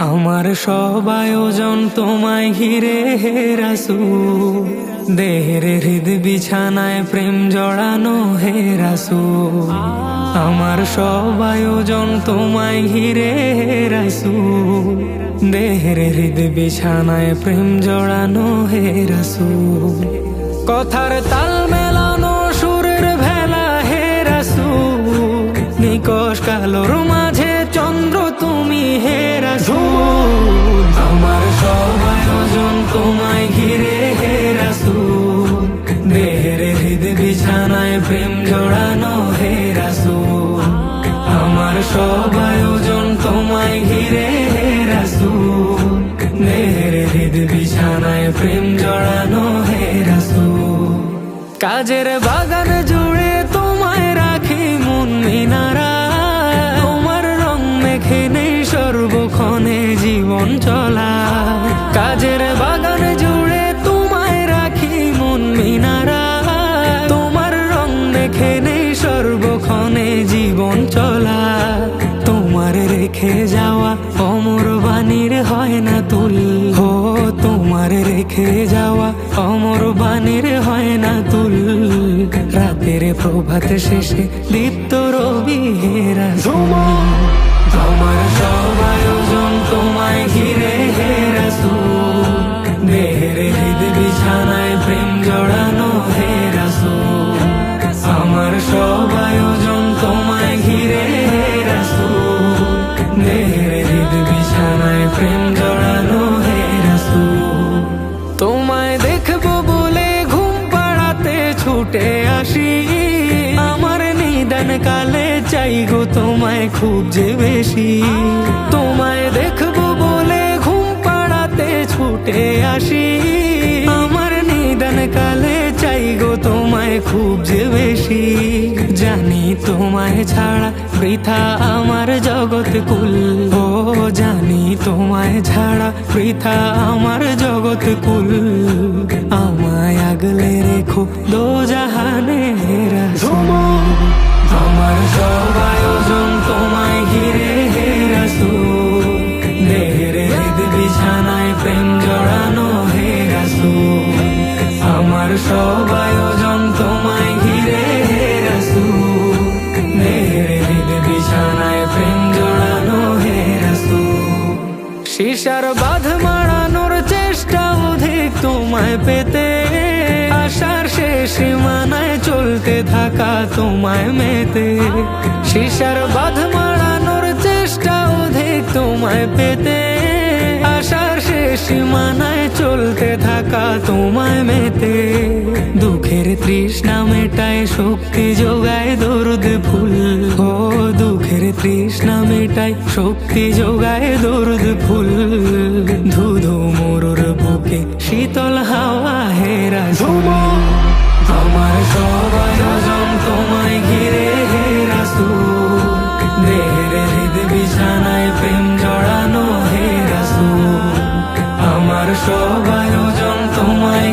আমার সব আয়োজন তোমায় ঘিরে হে রাসু দেহের হৃদ বিছানায় প্রেম জড়ানো হে রাসু আমার সব আয়োজন তোমায় ঘিরে হে রাসু দেহের হৃদ বিছানায় প্রেম জড়ানো হে রাসু কথার তাল মেলানো সুরের ভেলা হে রাসু নিকশ কালোর মাঝে আয়োজন তোমায় ঘিরে হে রাসু দেহের হৃদ বিছানায় প্রেম জড়ানো হে রাসু কাজের বাগান রেখে যাওয়া অমর বাণীর হয় না তুল। রাতের প্রভাত শেষে দীপ্ত রবি হেরা। তোমার কালে চাই গো তোমায় খুব যে বেশি। তোমায় দেখব বলে ঘুম পাড়াতে ছুটে আসি। আমার নিদান কালে চাই গো তোমায় খুব যে বেশি। জানি তোমায় ছাড়া বৃথা আমার জগৎ কুল। ও, জানি তোমায় ছাড়া বৃথা আমার জগৎ কুল। আমায় আগলে রেখো দো জাহানে শিশার বাঁধ মারানোর চেষ্টা অধিক তোমায় পেতে। আশার শেষ সীমানায় চলতে থাকা তোমায় মেতে। শিশার বাঁধ মারানোর চেষ্টা অধিক তোমায় পেতে। আশার শেষ সীমানায় চলতে থাকা তোমায় মেতে। মনের তৃষ্ণা মেটায়, শক্তি যোগায় দরুদ ফুল। ও দুঃখের তৃষ্ণা মেটায়, শক্তি যোগায় দরুদ ফুল। ধুধু মরুর বুকে শীতল হাওয়া হেরা আমার সবাই আজম তোমায় ঘিরে হেরা সু দেহের হৃদ বিছানায় প্রেম জড়ানো হেরা সু আমার সবাই ওজন তোমায়